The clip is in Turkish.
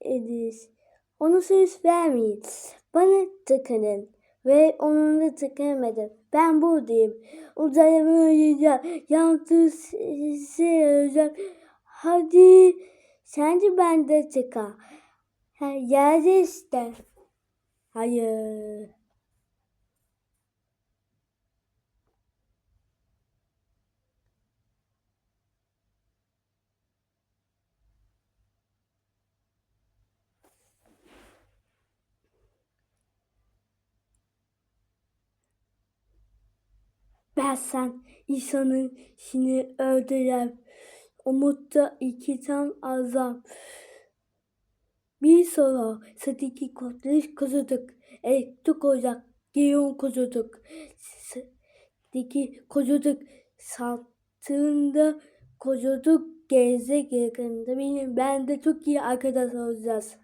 ederiz. Ona söz vermeyiz. Bana tıkanın. Ve onunla tıkanamadım. Ben buradayım. Uzayımı arayacağım. Yalnız sizi. Hadi. Sence bende tıka. Ha, yerde işte. Hayır. Ben sen insanın işini öldüren umutta iki tam azam. Bir soru sıdiki kodluş kuzuduk. Elektrik ocak giyon kuzuduk. Sıdiki kuzuduk sattığında kuzuduk gezek yakında. Benim ben de çok iyi arkadaş olacağız.